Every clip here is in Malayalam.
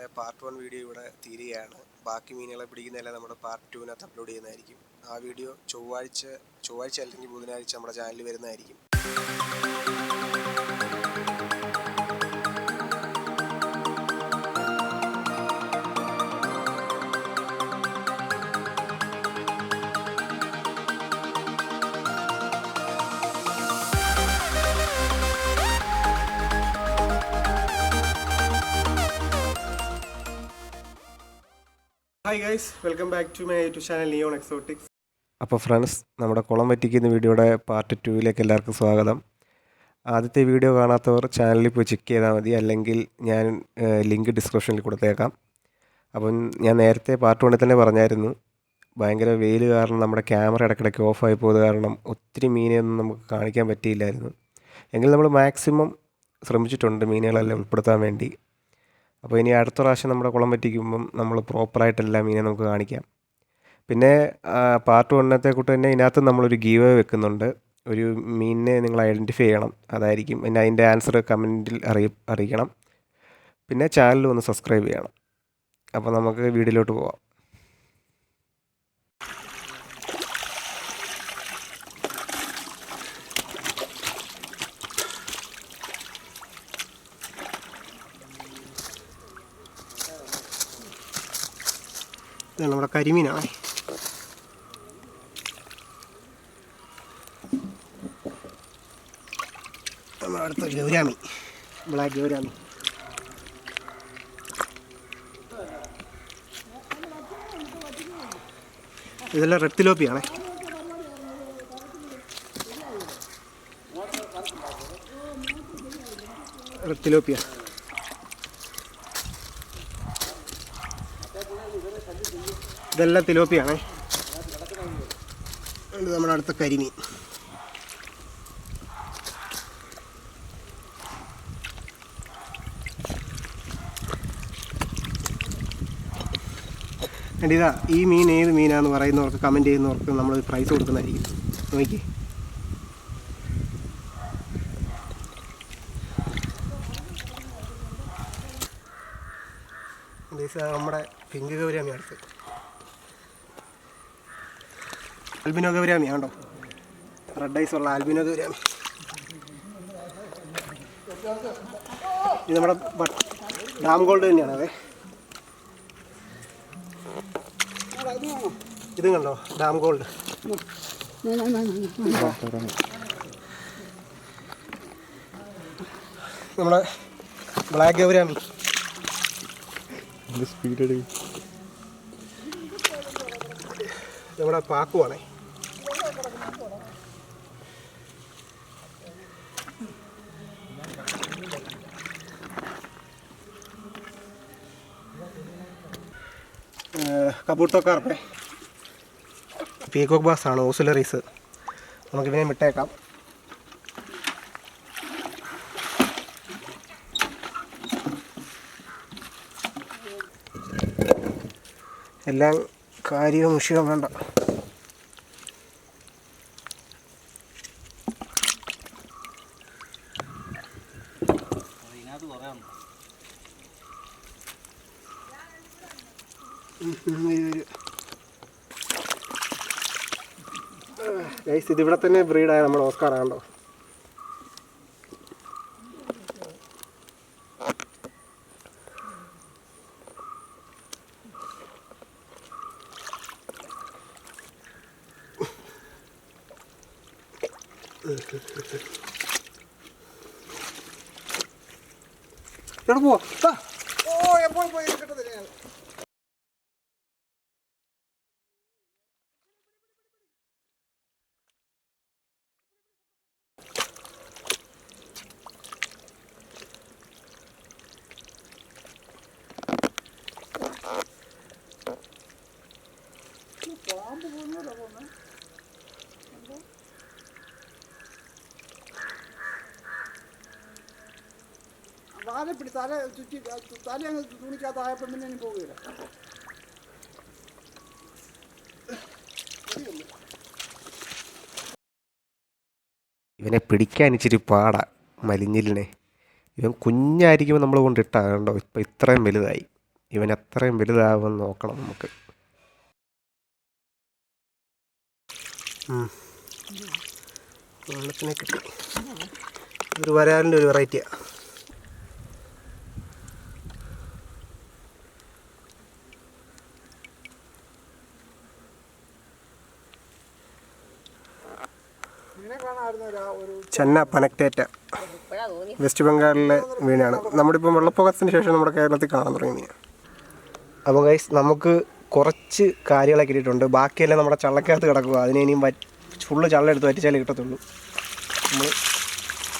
നമ്മുടെ പാർട്ട് വൺ വീഡിയോ ഇവിടെ തീരുകയാണ്. ബാക്കി മീനുകളെ പിടിക്കുന്നതെല്ലാം നമ്മുടെ പാർട്ട് ടുവിനകത്ത് അപ്ലോഡ് ചെയ്യുന്നതായിരിക്കും. ആ വീഡിയോ ചൊവ്വാഴ്ച ചൊവ്വാഴ്ച അല്ലെങ്കിൽ ബുധനാഴ്ച നമ്മുടെ ചാനലിൽ വരുന്നതായിരിക്കും. Hi guys welcome back to my YouTube channel neon exotics അപ്പോൾ ഫ്രണ്ട്സ് നമ്മുടെ കുളം വറ്റിക്കുന്ന വീഡിയോയുടെ പാർട്ട് ടുവിലേക്ക് എല്ലാവർക്കും സ്വാഗതം. ആദ്യത്തെ വീഡിയോ കാണാത്തവർ ചാനലിൽ പോയി ചെക്ക് ചെയ്താൽ മതി. അല്ലെങ്കിൽ ഞാൻ ലിങ്ക് ഡിസ്ക്രിപ്ഷനിൽ കൊടുത്തേക്കാം. അപ്പം ഞാൻ നേരത്തെ പാർട്ട് വണ്ണിൽ തന്നെ പറഞ്ഞായിരുന്നു. ഭയങ്കര വെയിൽ കാരണം നമ്മുടെ ക്യാമറ ഇടയ്ക്കിടയ്ക്ക് ഓഫായി പോയത് കാരണം ഒത്തിരി മീനെയൊന്നും നമുക്ക് കാണിക്കാൻ പറ്റിയില്ലായിരുന്നു. എങ്കിൽ നമ്മൾ മാക്സിമം ശ്രമിച്ചിട്ടുണ്ട് മീനുകളെല്ലാം ഉൾപ്പെടുത്താൻ വേണ്ടി. അപ്പോൾ ഇനി അടുത്ത പ്രാവശ്യം നമ്മുടെ കുളം പറ്റിക്കുമ്പം നമ്മൾ പ്രോപ്പറായിട്ട് എല്ലാ മീനെ നമുക്ക് കാണിക്കാം. പിന്നെ പാർട്ട് വണ്ണത്തെ കൂട്ട് തന്നെ ഇതിനകത്ത് നമ്മളൊരു ഗീവ് വെക്കുന്നുണ്ട്. ഒരു മീനിനെ നിങ്ങൾ ഐഡന്റിഫൈ ചെയ്യണം. അതായിരിക്കും. പിന്നെ അതിന്റെ ആൻസർ കമന്റിൽ അറിയി അറിയിക്കണം. പിന്നെ ചാനൽ ഒന്ന് സബ്സ്ക്രൈബ് ചെയ്യണം. അപ്പോൾ നമുക്ക് വീഡിയോയിലോട്ട് പോവാം. ഇതാണ് നമ്മുടെ കരിമീനാണ്. അടുത്ത ഗൗരാമി ബ്ലാക്ക് ഗൗരാമി ഇതെല്ലാം റെഡ് തിലോപ്പിയാണേ റെപ്തിലോപ്പിയാണേ റെപ്തിലോപ്പിയ ഇതെല്ലാം തിലോപ്പിയാണേ. നമ്മുടെ അടുത്ത കരിമീൻ. And ഇതാ ഈ മീൻ ഏത് മീനാന്ന് പറയുന്നവർക്ക് കമന്റ് ചെയ്യുന്നവർക്ക് നമ്മൾ പ്രൈസ് കൊടുക്കുന്നതായിരിക്കും. നോക്കി നമ്മുടെ പിങ്ക് ഗൗരിയാണ് അടുത്ത്. ആൽബിനോ ഗൗരാമി ആണ്ടോ റെഡ് ഐസ് ഉള്ള ആൽബിനോ ഗൗരാമി. ഇത് നമ്മുടെ ഡാം ഗോൾഡ് തന്നെയാണ് അതെ. ഇത് കണ്ടോ? Dam gold. നമ്മുടെ ബ്ലാക്ക് ഗൗരാമി. സ്പീഡ് നമ്മുടെ പാക്കുവാണേ. കബൂർത്തോക്കാർപ്പേ പീകോക്ക് ബാസ് ആണ് ഓസിലറീസ്? നമുക്ക് ഇവനെ വിട്ടേക്കാം. എല്ലാം കാര്യവും മുഷികം വേണ്ട. ഗൈസ് ഇതിവിടെ തന്നെ ബ്രീഡായ നമ്മുടെ ഓസ്കാർ ആണല്ലോ. എവിടെ പോവാ. ഓ എപ്പോഴും പോയി കിട്ടത്തില്ല വാലെ പിടി തല ചുറ്റി തല അങ്ങ് തുണിക്കകത്തായപ്പോൾ പിന്നെ ഇനി പോവുകയില്ല. ഇവനെ പിടിക്കാൻ ഇച്ചിരി പാടാ മലിഞ്ഞിലിനെ. ഇവൻ കുഞ്ഞായിരിക്കുമ്പോൾ നമ്മൾ കൊണ്ടിട്ടാ കണ്ടോ? ഇപ്പം ഇത്രയും വലുതായി. ഇവൻ എത്രയും വലുതാവുമെന്ന് നോക്കണം നമുക്ക്. വെള്ളത്തിനെ കിട്ടി. ഒരു വരാലിന്റെ ഒരു വെറൈറ്റിയാണ് ഇങ്ങനെ കാണാമായിരുന്നു ഒരു- ഒരു ചെന്ന പനക്റ്റേറ്റ വെസ്റ്റ് ബംഗാളിലെ വീണാണ് നമ്മുടെ ഇപ്പം വെള്ളപ്പൊക്കത്തിന് ശേഷം നമ്മുടെ കേരളത്തിൽ കാണാൻ തുടങ്ങി. അപ്പോൾ ഗൈസ് നമുക്ക് കുറച്ച് കാര്യങ്ങളെ കിട്ടിയിട്ടുണ്ട്. ബാക്കിയെല്ലാം നമ്മുടെ ചള്ളക്കകത്ത് കിടക്കുക. അതിനെ ഇനിയും വറ്റ് ഫുള്ള് ചള്ള എടുത്ത് വറ്റിച്ചാലേ കിട്ടത്തുള്ളൂ. നമ്മൾ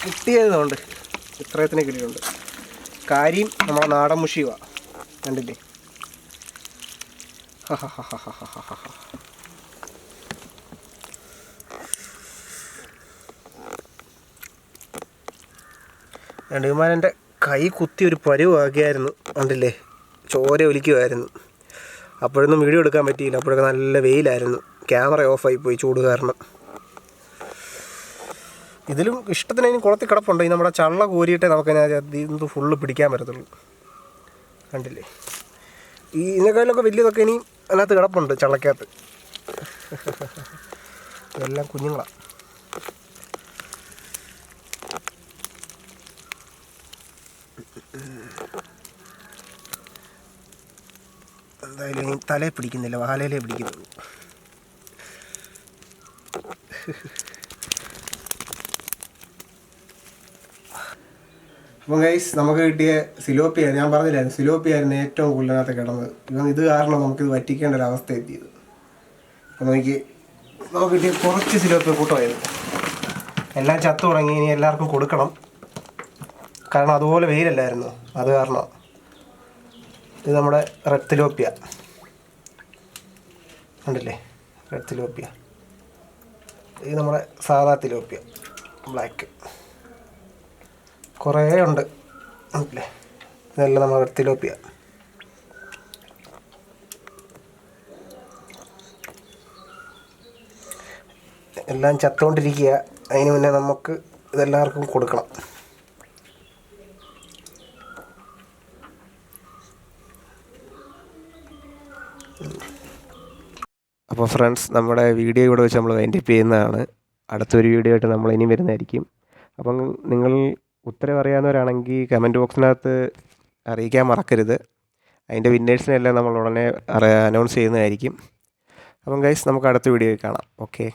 കിട്ടിയതുകൊണ്ട് ഇത്രയത്തിനെ കിട്ടിയിട്ടുണ്ട്. കാര്യം നമ്മുടെ നാടൻ മുഷിയുമാണ് കണ്ടില്ലേ? ഹ ഹ ഹ ഹ ഹ ഹ ഹ. രണ്ടുമാരന്റെ കൈ കുത്തി ഒരു പരുവാക്കിയായിരുന്നു കണ്ടില്ലേ? ചോര ഒലിക്കുമായിരുന്നു അപ്പോഴൊന്നും വീഡിയോ എടുക്കാൻ പറ്റിയില്ല. അപ്പോഴൊക്കെ നല്ല വെയിലായിരുന്നു. ക്യാമറ ഓഫായി പോയി ചൂട് കാരണം. ഇതിലും ഇഷ്ടത്തിന് അതിന് കുളത്തിൽ കിടപ്പുണ്ട്. ഈ നമ്മുടെ ചള്ള കോരിയിട്ടേ നമുക്ക് ഇത് ഫുള്ള് പിടിക്കാൻ പറ്റത്തുള്ളൂ. കണ്ടില്ലേ? ഈ ഇതിനേക്കാളൊക്കെ വലിയതൊക്കെ ഇനി അതിനകത്ത് കിടപ്പുണ്ട് ചള്ളക്കകത്ത് എല്ലാം കുഞ്ഞുങ്ങളാണ് എന്തായാലും ഇനി തലയെ പിടിക്കുന്നില്ല വാലയിലേ പിടിക്കുന്നുള്ളൂ. അപ്പം ഗൈസ് നമുക്ക് കിട്ടിയ സിലോപ്പിയ ഞാൻ പറഞ്ഞില്ലായിരുന്നു സിലോപ്പിയായിരുന്നു ഏറ്റവും കൂടുതലകത്ത് കിടന്നത്. ഇവൻ ഇത് കാരണം നമുക്കിത് വറ്റിക്കേണ്ട ഒരു അവസ്ഥ എത്തിയത്. അപ്പം നോക്കി നമുക്ക് കിട്ടിയ കുറച്ച് സിലോപ്പിയ കൂട്ടമായിരുന്നു. എല്ലാം ചത്തു തുടങ്ങി ഇനി എല്ലാവർക്കും കൊടുക്കണം. കാരണം അതുപോലെ വെയിലല്ലായിരുന്നു. അത് കാരണം. ഇത് നമ്മുടെ റെഡ് തിലോപ്പിയ കണ്ടില്ലേ? റെഡ് തിലോപ്പിയ ഇത് നമ്മുടെ സാധാ തിലോപ്പിയ ബ്ലാക്ക്. കുറേ ഉണ്ട്. കണ്ടില്ലേ? ഇതെല്ലാം നമ്മുടെ റെഡ് തിലോപ്പിയ എല്ലാം ചത്തുകൊണ്ടിരിക്കുക അതിന് മുന്നേ നമുക്ക് ഇതെല്ലാവർക്കും കൊടുക്കണം. അപ്പോൾ ഫ്രണ്ട്സ് നമ്മുടെ വീഡിയോ ഇവിടെ വെച്ച് നമ്മൾ വൈൻഡപ്പ് ചെയ്യുന്നതാണ്. അടുത്തൊരു വീഡിയോ ആയിട്ട് നമ്മൾ ഇനി വരുന്നതായിരിക്കും. അപ്പം നിങ്ങൾ ഉത്തരം അറിയാവുന്നവരാണെങ്കിൽ കമന്റ് ബോക്സിനകത്ത് അറിയിക്കാൻ മറക്കരുത്. അതിന്റെ വിന്നേഴ്സിനെല്ലാം നമ്മൾ ഉടനെ അനൗൺസ് ചെയ്യുന്നതായിരിക്കും. അപ്പം ഗൈസ് നമുക്ക് അടുത്ത വീഡിയോയിൽ കാണാം. ഓക്കെ